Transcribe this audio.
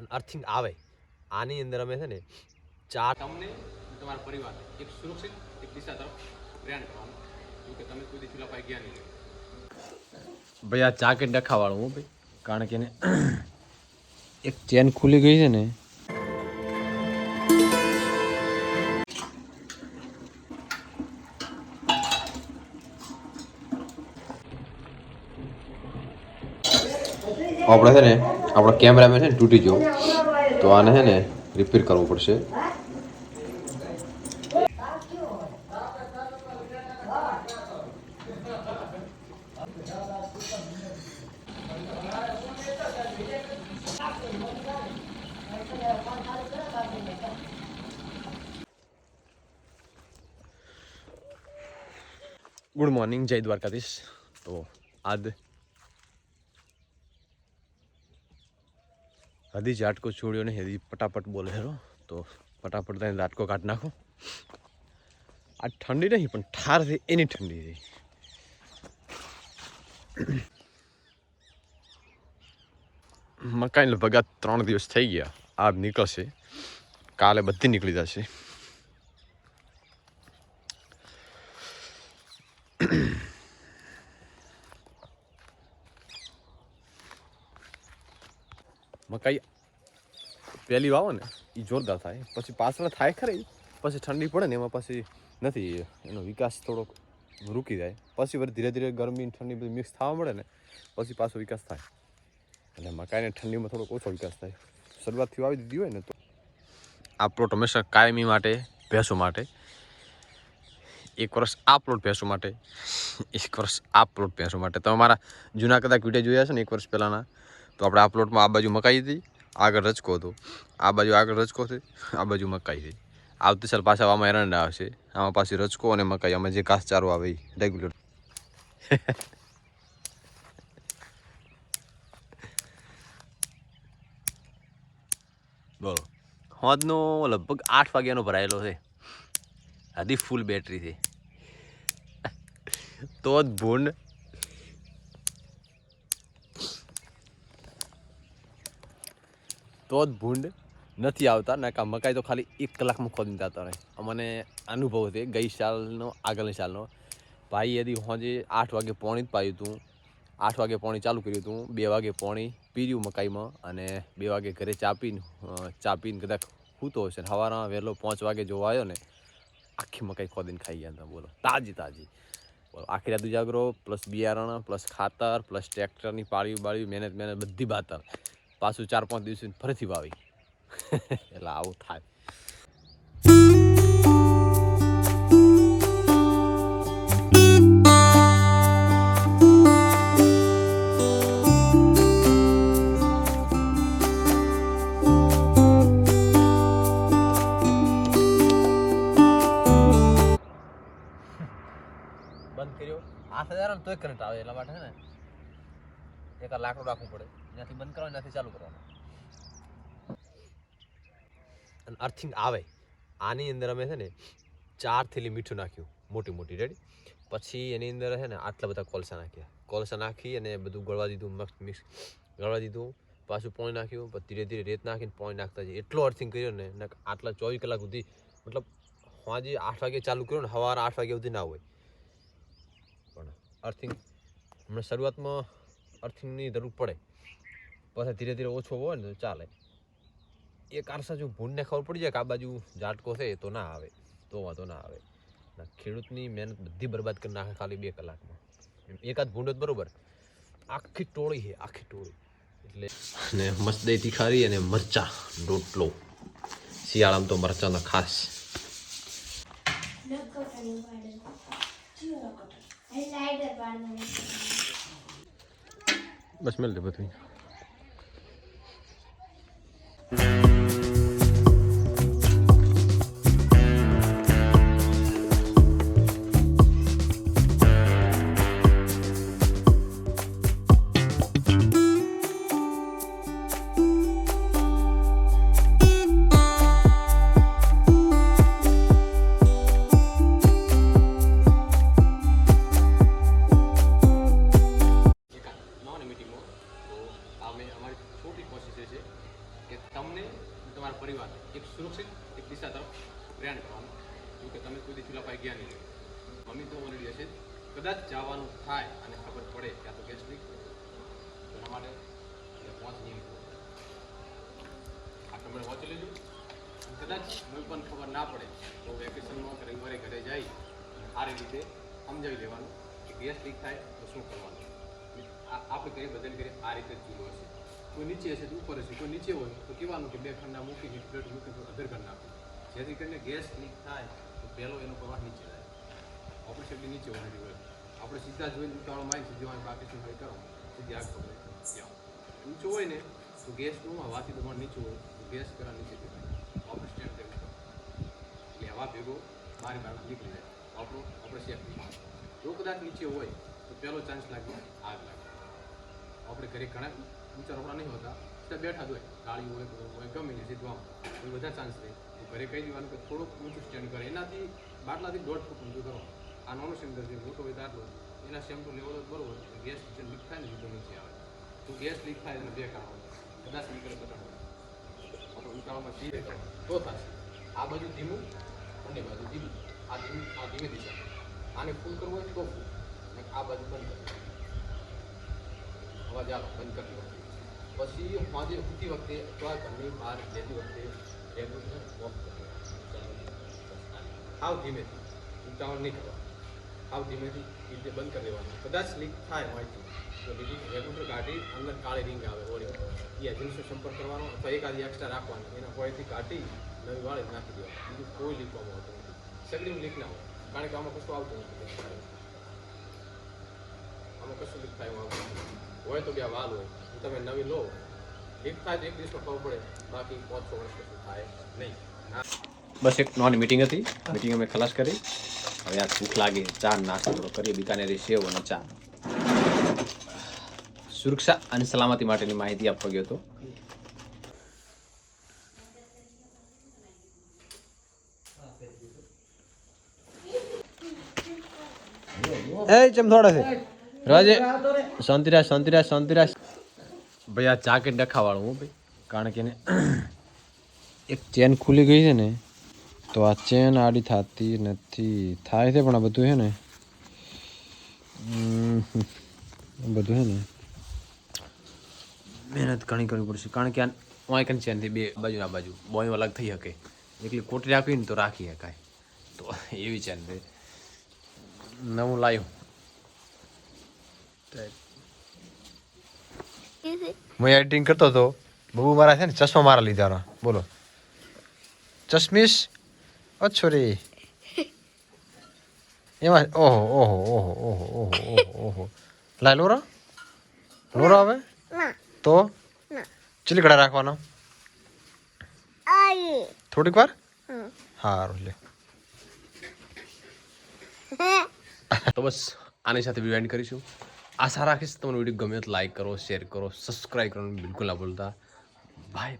અને અર્થિંગ આવે. આની અંદર અમે છે ને ચાર તમને તમારા પરિવાર એક સુરક્ષિત એક દિશા તરફ પ્રયાણ કરવાનું. કે તમે કોઈ દી ચૂલા પાસે ગયા નહીં. ભાઈ આ ચા કે ડખાવાળું હું ભાઈ? કારણ કે એને એક ચેન ખુલી ગઈ છે ને. આપણે છે ને આપણો કેમેરામેન છે ને તૂટી ગયો. તો આને છે ને રિપેર કરવું પડશે. ગુડ મોર્નિંગ જય દ્વારકાધીશ તો આજ હદી ઝાટકો છોડ્યો ને હદી પટાપટ બોલે હેરો તો પટાપટ તને ઝાટકો કાઢ નાખો. આ ઠંડી નહીં, પણ ઠાર થઈ, એની ઠંડી થઈ. મકાઈ લગભગ ત્રણ દિવસ થઈ ગયા આ નીકળશે. કાલે બધી નીકળી જશે. મકાઈ પહેલી વાવો ને એ જોરદાર થાય. પછી પાછળ થાય ખરી, પછી ઠંડી પડે ને એમાં પછી નથી, એનો વિકાસ થોડોક રૂકી જાય. પછી વળી ધીરે ધીરે ગરમી ઠંડી બધી મિક્સ થવા મળે ને, પછી પાછો વિકાસ થાય. એટલે મકાઈને ઠંડીમાં થોડોક ઓછો વિકાસ થાય. શરૂઆતથી વાવી દીધી હોય ને તો. આ પ્લોટ હંમેશા કાયમી માટે, ભેંસો માટે. એક વર્ષ આ પ્લોટ ભેંસો માટે, એક વર્ષ આ પ્લોટ ભેંસો માટે. તમે મારા જૂના કદાચ વીડિયો જોયા છે ને એક વર્ષ પહેલાંના? તો આપણે આ પ્લોટમાં આ બાજુ મકાઈ હતી, આગળ રચકો હતો. આ બાજુ આગળ રચકો છે, આ બાજુ મકાઈ હતી આવતી સાલ પાછા આમાં એરંડા આવશે. આમાં પાછી રચકો અને મકાઈ, આમાં જે ઘાસચારો આવે એ રેગ્યુલર બોલો. હોદનો લગભગ આઠ વાગ્યાનો ભરાયેલો છે. હજી ફૂલ બેટરી છે. તો જ ભૂંડ તો જ ભૂંડ નથી આવતા. ને કા મકાઈ તો ખાલી એક કલાકમાં ખોદીને જતા રહે. અમને અનુભવ છે ગઈ સાલનો, આગળની સાલનો. ભાઈ યદી હોજે આઠ વાગે પોણી જ પાયું હતું આઠ વાગે પોણી ચાલુ કર્યું હતું બે વાગે પોણી પીર્યું મકાઈમાં અને બે વાગે ઘરે ચા પીને ચા પીને કદાચ સૂતો હશે ને સવારમાં વહેલો પાંચ વાગે જોવા આવ્યો ને, આખી મકાઈ ખોદીને ખાઈ ગયા હતા. બોલો, તાજી તાજી. બોલો, આખી રાત ઉજાગરો, પ્લસ બિયારણ, પ્લસ ખાતર, પ્લસ ટ્રેક્ટરની પાળ્યું બાળ્યું, મહેનત મહેનત, બધી બાતર પાછું ચાર પાંચ દિવસે ફરીથી વાવી. એટલે આવું થાય. બંધ કર્યો. આ હજાર તોય કરંટ આવે એટલા માટે ને. એક લાકડું રાખવું પડે. ત્યાંથી બંધ કરવાનું ત્યાંથી ચાલુ કરવાનું અને અર્થિંગ આવે. આની અંદર અમે છે ને ચાર થેલી મીઠું નાખ્યું. મોટી મોટી રેડી પછી એની અંદર છે ને આટલા બધા કોલસા નાખ્યા. કોલસા નાખી અને બધું ગળવા દીધું, મસ્ત મિક્સ ગળવા દીધું. પાછું પોણી નાખ્યું, પછી ધીરે ધીરે રેત નાખીને પોણી નાખતા જઈએ. એટલો અર્થિંગ કર્યો ને ને આટલા ચોવીસ કલાક સુધી, મતલબ સાંજે આઠ વાગે ચાલુ કર્યું ને, સવારે આઠ વાગ્યા સુધી ના હોય. પણ અર્થિંગ હમણાં શરૂઆતમાં અર્થિંગની જરૂર પડે. પછી ધીરે ધીરે ઓછો હોય ને તો ચાલે. એક આરસા જો ભૂંડને ખબર પડી જાય કે આ બાજુ ઝાટકો છે તો ના આવે. તો વાંધો ના આવે. ખેડૂતની મહેનત બધી બરબાદ કરી નાખે ખાલી બે કલાકમાં. એકાદ ભૂંડ બરોબર. આખી ટોળી છે આખી ટોળી. એટલે અને મસ્ત દહીં તીખારી અને મરચા રોટલો. શિયાળામાં તો મરચાના ખાસ. બસ મેળ બધું દી ચૂલા ગયા નહીં. મમ્મી તો ઓલરેડી હશે. કદાચ જવાનું થાય અને ખબર પડે કે આ તો ગેસ લીક એના માટે પહોંચ નહીં આ તમે વાંચી લેજો. કદાચ મને પણ ખબર ના પડે તો વેકેશનમાં કે રવિવારે ઘરે જઈ સારી રીતે સમજાવી લેવાનું કે ગેસ લીક થાય તો શું કરવાનું. આપણે કંઈ બદલ કરીએ? આ રીતે જ ચૂલો હશે. કોઈ નીચે હશે તો ઉપર હશે. કોઈ નીચે હોય તો કહેવાનું કે બે ખંડા મૂકી પ્લેટ મૂકી તો અધર કરી નાખો જેથી કરીને ગેસ લીક થાય પહેલો એનો પ્રવાહ નીચે જાય. આપણે શેપલી નીચે હોવાની હોય. આપણે સીધા જોઈને ઉતાવળ મારી સીધી વાળી બાકી શું હોય કરો. સીધી આગ પકડે. ઊંચો હોય ને, તો ગેસનું હવાથી દબાણ નીચું હોય, તો ગેસ કરવા નીચે દેવાય આપણે સ્ટેન્ડ એટલે હવા ભેગો મારી બહાર નીકળી જાય. આપણો, આપણે સેફ જો કદાચ નીચે હોય, તો પહેલો ચાન્સ લાગે આગ લાગે આપણે ઘરે ઘણા ઊંચા રોકડા નહીં હોતા. ત્યાં બેઠા જ હોય ગાળી હોય ગોળ હોય, ગમે તે સીધું આમ. બધા ચાન્સ રહે તો ઘરે કહી દેવાનું કે થોડુંક ઊંચું સ્ટેન્ડ કરે. એનાથી બાટલાથી દોઢ ફૂટ ઊંચું કરો. આ નાનો સિલિન્ડર જે મોટો હોય તો આટલો. એના સેમ્પુ લેવલ જ બરોબર ગેસ લીક થાય ને સીધો નીચે આવે. તો ગેસ લીક થાય એટલે બે કામ છે. કદાચ નીકળે બટાડો આપણે ઉતાવળમાં ધીરે તો થશે. આ બાજુ ધીમું, અને બાજુ ધીમું. આ ધીમી, આ ધીમે દિશા. આને ફૂલ કરવું હોય તો ફૂલ અને આ બાજુ બંધ કરવું હવા જાઓ બંધ કરી દો. પછી સાંજે ઉઠતી વખતે અથવા ઘરની બહાર જતી વખતે રેગ્યુલેટર વોક હાવ ધીમેથી ઉતાવળ નહીં કરવા. હાવ ધીમેથી એ રીતે બંધ કરી દેવાનું. કદાચ લીક થાય માહિતી તો. બીજી રેગ્યુલર કાઢી અંદર કાળી રિંગ આવે, ઓળી. એ એજન્સીનો સંપર્ક કરવાનો અથવા એક આધી એક્સ્ટ્રા રાખવાની. એના હોયથી કાઢી નવી વાળી નાખી દેવાનું. બીજું કોઈ લીકવામાં હોતું નથી. સગડી લીક ના હોય. કારણ કે આમાં કશું આવતું નથી. આમાં કશું લીક થાય આવતું હોય તો બે વાલ હોય. તમે નવી લો. થાય એક દિવસમાં ખબર પડે બાકી પાંચ છ વર્ષ થાય નહીં. બસ એક નોન મીટિંગ હતી. મીટિંગ અમે ખલાસ કરી. હવે આ ભૂખ લાગે. ચા નાસ્તો થોડો કરીએ. બિકાનેરી સેવ અને ચા. સુરક્ષા અને સલામતી માટેની માહિતી આપવા ગયો હતો. એ ચમ થોડા છે? રાજે શાંતિરાજ શાંતિરાજ શાંતિરાજ ભાઈ, આ જાકેટ ડખાવાળું હું ભાઈ? કારણ કે એક ચેન ખુલી ગઈ છે ને, તો આ ચેન આડી થતી નથી. થાય છે પણ આ બધું છે ને? બધું છે ને? મહેનત ઘણી કરવી પડશે. કારણ કે આ વાંકન ચેનથી બે બાજુ આ બાજુ, બોય અલગ થઈ શકે. એટલી કોટરી રાખવી ને તો રાખી શકાય. તો એવી ચેન ભાઈ નવું લાવ્યું હું એડિટિંગ કરતો હતો. બબુ મારા છે ને ચશ્મા મારા લીધા બોલો. ચશ્મીશ? અચ્છો રે એમાં ઓહો ઓહો ઓહો ઓહો ઓહો ઓહો ઓહો. લાય લોરો? લોરો આવે તો? ચીલી કડા રાખવાનો. થોડીક વાર? સારું લે. તો બસ આની સાથે વીડિયો એન્ડ કરીશું. આશા રાખીશ તમને વીડિયો ગમે તો લાઈક કરો શેર કરો સબસ્ક્રાઈબ કરવાનું બિલકુલ ના ભૂલતા. બાય